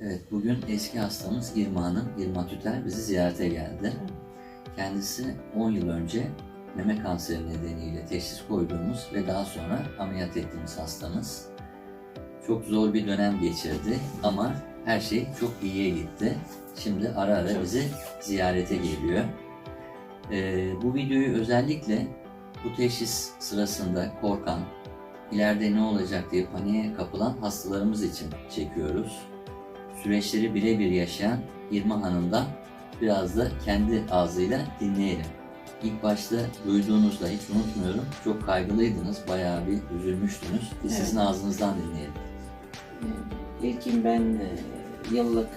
Evet, bugün eski hastamız Irma Hanım, Irma Tüter bizi ziyarete geldi. Kendisi 10 yıl önce meme kanseri nedeniyle teşhis koyduğumuz ve daha sonra ameliyat ettiğimiz hastamız. Çok zor bir dönem geçirdi ama her şey çok iyiye gitti. Şimdi ara ara bizi ziyarete geliyor. Ee, bu videoyu özellikle bu teşhis sırasında korkan, ileride ne olacak diye paniğe kapılan hastalarımız için çekiyoruz. Süreçleri birebir yaşayan İrma Hanım'dan biraz da kendi ağzıyla dinleyelim. İlk başta duyduğunuzda hiç unutmuyorum. Çok kaygılıydınız, bayağı bir üzülmüştünüz. Biz Evet. sizin ağzınızdan dinleyelim. Ee, İlkin ben e, yıllık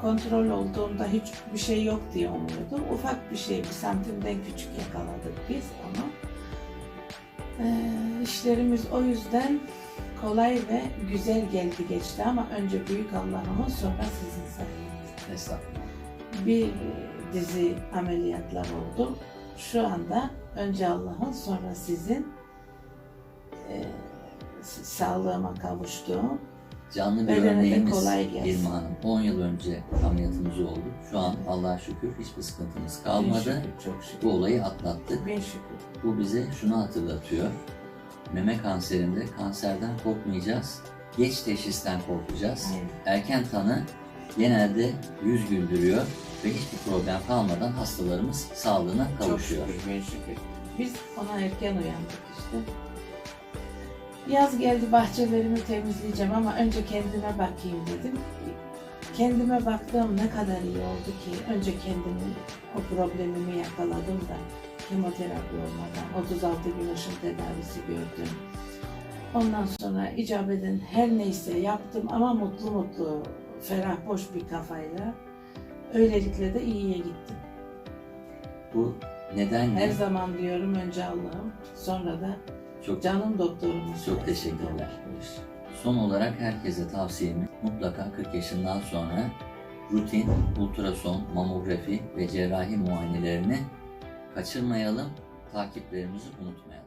kontrol olduğumda hiçbir şey yok diye umuyordum. Ufak bir şey, bir santimden küçük yakaladık biz onu. Ee, işlerimiz o yüzden kolay ve güzel geldi geçti ama önce büyük Allah'ımın sonra sizin sayenizde. Estağfurullah. Bir dizi ameliyatlar oldu. Şu anda önce Allah'ın sonra sizin e, sağlığıma kavuştuğum Canlı bir de örneğimiz kolay gelsin. İrma Hanım. 10 yıl önce ameliyatımız oldu. Şu an Allah'a şükür hiçbir sıkıntımız Bin kalmadı. şükür, çok şükür. Bu olayı atlattık. Bin şükür. Bu bize şunu hatırlatıyor. Meme kanserinde kanserden korkmayacağız. Geç teşhisten korkacağız. Aynen. Erken tanı genelde yüz güldürüyor ve hiçbir problem kalmadan hastalarımız sağlığına Çok kavuşuyor. şükür, bin şükür. Biz ona erken uyandık işte. Yaz geldi bahçelerimi temizleyeceğim ama önce kendime bakayım dedim. Kendime baktığım ne kadar iyi oldu ki önce kendimi o problemimi yakaladım da kemoterapi olmadan 36 gün ışın tedavisi gördüm. Ondan sonra icap eden her neyse yaptım ama mutlu mutlu, ferah boş bir kafayla öylelikle de iyiye gittim. Bu nedenle Her zaman diyorum önce Allah'ım, sonra da çok canım doktorumuz. Çok teşekkürler. Son olarak herkese tavsiyemiz mutlaka 40 yaşından sonra rutin ultrason, mamografi ve cerrahi muayenelerini kaçırmayalım, takiplerimizi unutmayalım.